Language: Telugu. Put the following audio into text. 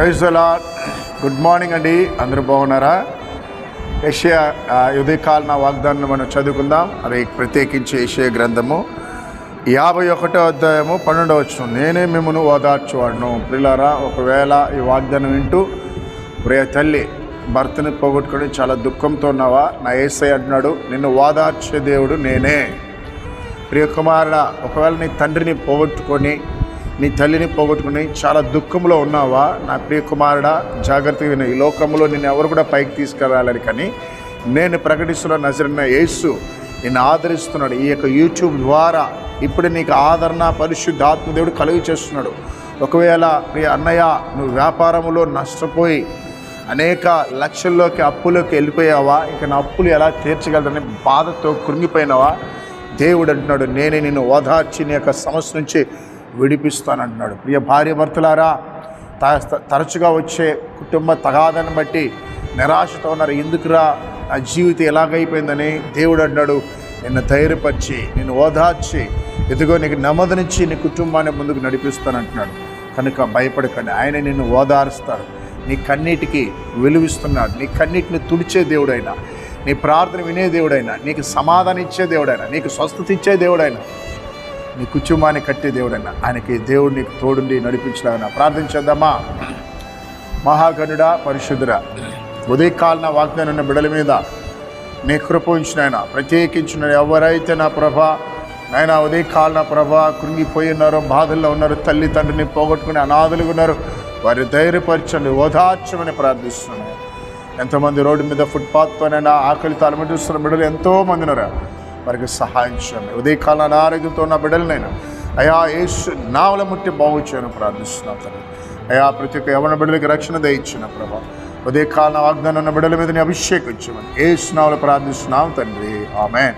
ప్రైజ్ అలా గుడ్ మార్నింగ్ అండి అందరూ బాగున్నారా? ఏషియా ఉదయకాల నా వాగ్దానం మనం చదువుకుందాం. అది ప్రత్యేకించి ఏషియా గ్రంథము యాభై ఒకటో అధ్యాయము పన్నెండవచ్చు నేనే మిమ్మల్ని ఓదార్చువాడును. పిల్లారా ఒకవేళ ఈ వాగ్దానం వింటూ ప్రియ తల్లి భర్తని పోగొట్టుకొని చాలా దుఃఖంతో ఉన్నావా? నా ఏసై అంటున్నాడు నిన్ను ఓదార్చే దేవుడు నేనే. ప్రియ కుమారుడా ఒకవేళ నీ తండ్రిని పోగొట్టుకొని నీ తల్లిని పోగొట్టుకుని చాలా దుఃఖంలో ఉన్నావా? నా ప్రియ కుమారుడా జాగ్రత్తగా విను. ఈ లోకంలో నిన్ను ఎవరు కూడా పైకి తీసుకురాలని కానీ నేను ప్రకటిస్తున్న నజరిన యేసు నిన్ను ఆదరిస్తున్నాడు. ఈ యొక్క యూట్యూబ్ ద్వారా ఇప్పుడు నీకు ఆదరణ పరిశుద్ధ ఆత్మదేవుడు కలుగు చేస్తున్నాడు. ఒకవేళ ప్రియ అన్నయ్య నువ్వు వ్యాపారంలో నష్టపోయి అనేక లక్షల్లోకి అప్పులోకి వెళ్ళిపోయావా? ఇక నా అప్పులు ఎలా తీర్చగలరని బాధతో కృంగిపోయినావా? దేవుడు అంటున్నాడు నేనే నిన్ను ఓదార్చి నీ యొక్క సమస్య నుంచి విడిపిస్తానంటున్నాడు. ప్రియ భార్య భర్తలారా తరచుగా వచ్చే కుటుంబ తగాదని బట్టి నిరాశతో ఉన్నారు. ఎందుకురా? నా జీవితం ఎలాగైపోయిందని దేవుడు అన్నాడు నిన్ను ధైర్యపరిచి నిన్ను ఓదార్చి ఎదుగో నీకు నెమ్మదినిచ్చి నీ కుటుంబాన్ని ముందుకు నడిపిస్తానంటున్నాడు. కనుక భయపడకండి. ఆయన నిన్ను ఓదారుస్తాడు. నీ కన్నీటికి వెలువిస్తున్నాడు. నీ కన్నీటిని తుడిచే దేవుడైనా నీ ప్రార్థన వినే దేవుడైనా నీకు సమాధానం ఇచ్చే దేవుడైనా నీకు స్వస్థత ఇచ్చే దేవుడైనా నీ కుటుంబాన్ని కట్టే దేవుడైనా ఆయనకి దేవుడు నీకు తోడుండి నడిపించడాన ప్రార్థన చేద్దామా? మహాగణుడా పరిశుద్ధుడ ఉదయకాలన వాగ్దానం ఉన్న బిడల మీద నీ కృప ఉంచినాయన ప్రత్యేకించిన ఎవరైతే నా ప్రభ నాయన ఉదయకాలన ప్రభ కృంగిపోయి ఉన్నారో బాధల్లో ఉన్నారు తల్లి తండ్రిని పోగొట్టుకుని అనాథలుగా ఉన్నారు వారి ధైర్యపరచండి ఓదార్చమని ప్రార్థిస్తున్నాను. ఎంతమంది రోడ్డు మీద ఫుట్పాత్తోనైనా ఆకలి అలమటిస్తున్న బిడ్డలు ఎంతోమంది ఉన్నారు. వారికి సహాయం చేయండి. ఉదయకాలం అనారోగ్యంతో ఉన్న బిడ్డలనైనా అయా యేసు నావల ముట్టి బాగు చేయను ప్రార్థిస్తున్నాను తండ్రి. అయా ప్రతి ఒక్క యవన బిడ్డలకి రక్షణ దయచిన ప్రభా. ఉదయకాలం వాగ్దానం ఉన్న బిడ్డల మీద నీ అభిషేకం ఇచ్చామని ఏ స్నావులు ప్రార్థిస్తున్నాం తండ్రి. ఆమెన్.